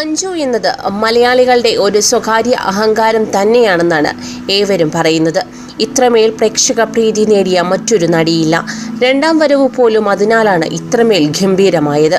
മഞ്ജു എന്നത് മലയാളികളുടെ ഒരു സ്വകാര്യ അഹങ്കാരം തന്നെയാണെന്നാണ് ഏവരും പറയുന്നത്. ഇത്രമേൽ പ്രേക്ഷക പ്രീതി നേടിയ മറ്റൊരു നടിയില്ല. രണ്ടാം വരവ് പോലും അതിനാലാണ് ഇത്രമേൽ ഗംഭീരമായത്.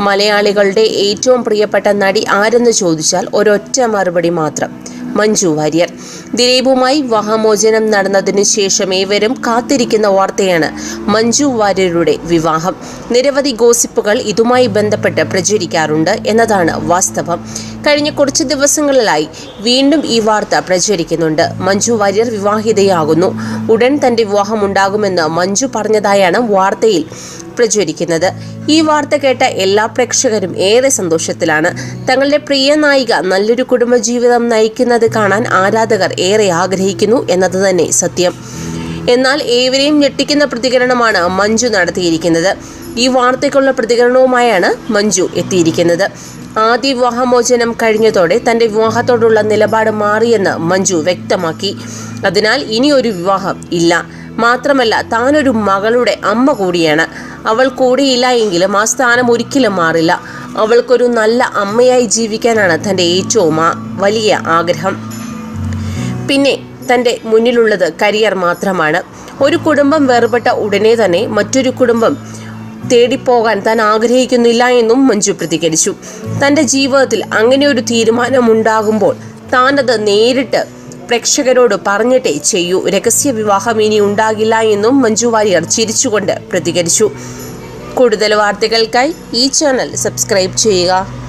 മലയാളികളുടെ ഏറ്റവും പ്രിയപ്പെട്ട നടി ആരെന്ന് ചോദിച്ചാൽ ഒരൊറ്റ മറുപടി മാത്രം മഞ്ജു വാര്യർ. ദിലീപുമായി വിവാഹമോചനം നടന്നതിനു ശേഷം ഏവരും കാത്തിരിക്കുന്ന വാർത്തയാണ് മഞ്ജു വാര്യരുടെ വിവാഹം. നിരവധി ഗോസിപ്പുകൾ ഇതുമായി ബന്ധപ്പെട്ട് പ്രചരിക്കാറുണ്ട് എന്നതാണ് വാസ്തവം. കഴിഞ്ഞ കുറച്ച് ദിവസങ്ങളിലായി വീണ്ടും ഈ വാർത്ത പ്രചരിക്കുന്നുണ്ട്. മഞ്ജു വാര്യർ വിവാഹിതയാകുന്നു. ഉടൻ തന്റെ വിവാഹം ഉണ്ടാകുമെന്ന് മഞ്ജു പറഞ്ഞതായാണ് വാർത്തയിൽ പ്രചരിക്കുന്നത്. ഈ വാർത്ത കേട്ട എല്ലാ പ്രേക്ഷകരും ഏറെ സന്തോഷത്തിലാണ്. തങ്ങളുടെ പ്രിയ നായിക നല്ലൊരു കുടുംബജീവിതം നയിക്കുന്നത് കാണാൻ ആരാധകർ ഏറെ ആഗ്രഹിക്കുന്നു എന്നത് തന്നെ സത്യം. എന്നാൽ ഏവരെയും ഞെട്ടിക്കുന്ന പ്രതികരണമാണ് മഞ്ജു നടത്തിയിരിക്കുന്നത്. ഈ വാർത്തയ്ക്കുള്ള പ്രതികരണവുമായാണ് മഞ്ജു എത്തിയിരിക്കുന്നത്. ആദ്യ വിവാഹമോചനം കഴിഞ്ഞതോടെ തന്റെ വിവാഹത്തോടുള്ള നിലപാട് മാറിയെന്ന് മഞ്ജു വ്യക്തമാക്കി. അതിനാൽ ഇനി ഒരു വിവാഹം ഇല്ല. മാത്രമല്ല താനൊരു മകളുടെ അമ്മ കൂടിയാണ്. അവൾ കൂടിയില്ല എങ്കിലും ആ സ്ഥാനം ഒരിക്കലും മാറില്ല. അവൾക്കൊരു നല്ല അമ്മയായി ജീവിക്കാനാണ് തന്റെ ഏറ്റവും വലിയ ആഗ്രഹം. പിന്നെ തന്റെ മുന്നിലുള്ളത് കരിയർ മാത്രമാണ്. ഒരു കുടുംബം വേർപെട്ട ഉടനെ തന്നെ മറ്റൊരു കുടുംബം തേടിപ്പോകാൻ താൻ ആഗ്രഹിക്കുന്നില്ല എന്നും മഞ്ജു പ്രതികരിച്ചു. തന്റെ ജീവിതത്തിൽ അങ്ങനെ ഒരു തീരുമാനമുണ്ടാകുമ്പോൾ താനത് നേരിട്ട് പ്രേക്ഷകരോട് പറഞ്ഞിട്ടേ ചെയ്യൂ. രഹസ്യ വിവാഹം ഇനി ഉണ്ടാകില്ല എന്നും മഞ്ജു വാര്യർ ചിരിച്ചുകൊണ്ട് പ്രതികരിച്ചു. കൂടുതൽ വാർത്തകൾക്കായി ഈ ചാനൽ സബ്സ്ക്രൈബ് ചെയ്യുക.